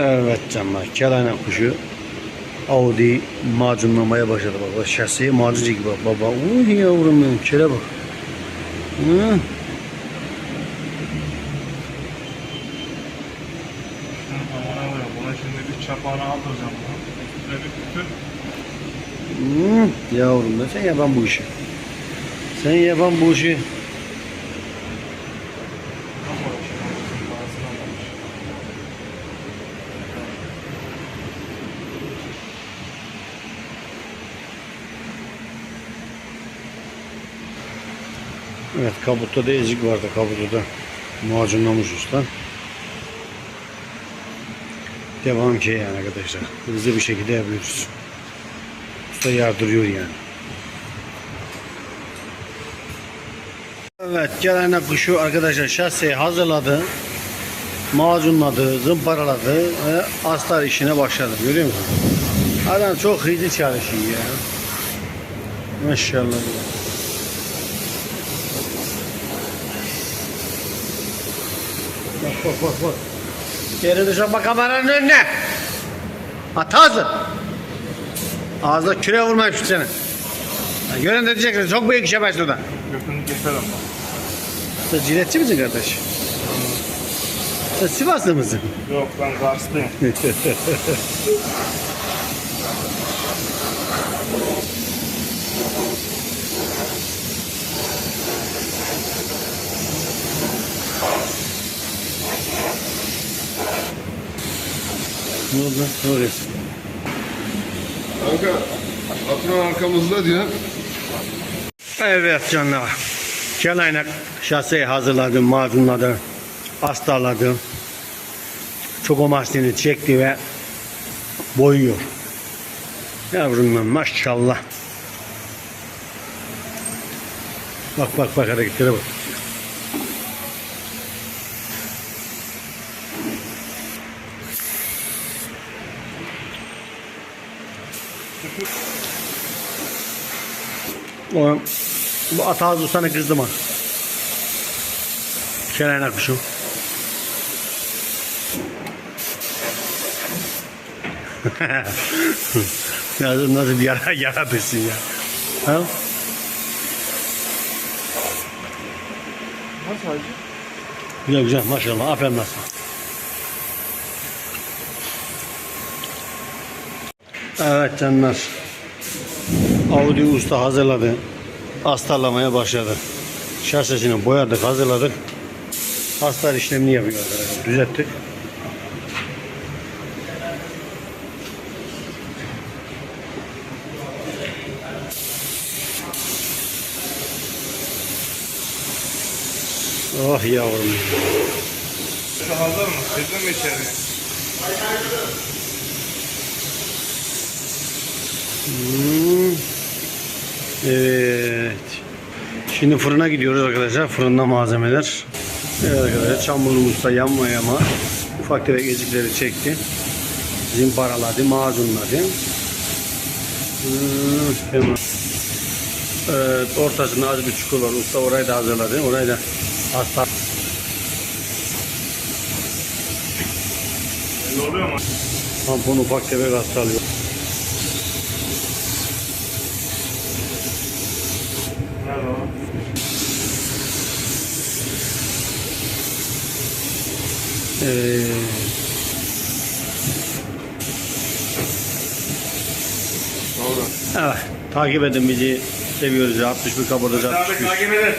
Evet canlar. Kelane kuşu Audi macunlamaya başladı baba. Şasiye macun gibi bak baba. Uy yavrum benim kele bak. Hı. Buna şimdi bir çapağını aldıracağım. Üstüne bir bütün. Hı. Yavrum ben sen yapan bu işi. Sen yapan bu işi. Evet kabutta da ezik vardı kabutta da. Macunlamış usta. Devam ki yani arkadaşlar. Hızlı bir şekilde yapıyoruz. Usta yardırıyor yani. Evet gelen kuşu arkadaşlar şaseyi hazırladı. Macunladı, zımparaladı ve astar işine başladı. Görüyor musun? Adam çok hızlı çalışıyor ya. Maşallah. Bak bak bak bak. Dışarı bak kameranın önüne. At ağzı. Ağzına küre vurmayayım şu seni. Gören de diyecekler çok büyük işe başladı. Götünü keser ama. Sen ciletçi misin kardeş? Sen Sivaslı mısın? Yok ben Karslıyım. Ne oluyor? Kanka patron arkamızda diyor. Evet canlar. Kelaynak şaseyi hazırladım, macunladı, astarladı. Çokomasını çekti ve boyuyor. Yavrum ben maşallah. Bak bak bak hareketlere bak. O, bu at ağzı sana kızdı mı? Kelaynak kuşum. nasıl, nasıl bir yara, yara besin ya. Ha? Nasıl hacı? Güzel güzel maşallah aferin nasıl. Evet canlar. Audi usta hazırladı. Astarlamaya başladı. Şasesini boyadık hazırladık. Astar işlemini yapıyor arkadaşlar. Düzelttik. Oh yavrum. Şu hazır mı? Girdin mi içeri? Hmm. Evet. Şimdi fırına gidiyoruz arkadaşlar. Fırında malzemeler. Evet arkadaşlar çamurumuz da yanma yama. Ufak tefek ezikleri çekti. Zimparaladı, macunladı. Hmm, hemen. Evet, ortasında az bir çukur var. Usta orayı da hazırladı. Orayı da hasta. Ne oluyor mu? Tampon ufak tefek hastalıyor. Doğru. evet, takip edin bizi. Seviyoruz ya. 61 kabarız Abi 61. takip edin.